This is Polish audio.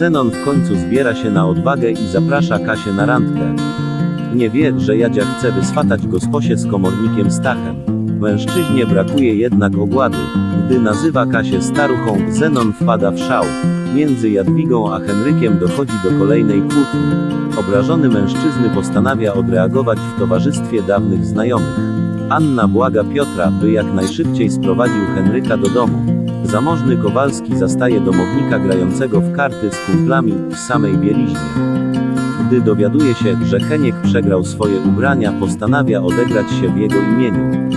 Zenon w końcu zbiera się na odwagę i zaprasza Kasię na randkę. Nie wie, że Jadzia chce wyswatać gosposie z komornikiem Stachem. Mężczyźnie brakuje jednak ogłady. Gdy nazywa Kasię staruchą, Zenon wpada w szał. Między Jadwigą a Henrykiem dochodzi do kolejnej kłótni. Obrażony mężczyzny postanawia odreagować w towarzystwie dawnych znajomych. Anna błaga Piotra, by jak najszybciej sprowadził Henryka do domu. Zamożny Kowalski zastaje domownika grającego w karty z kumplami w samej bieliźnie. Gdy dowiaduje się, że Heniek przegrał swoje ubrania, postanawia odegrać się w jego imieniu.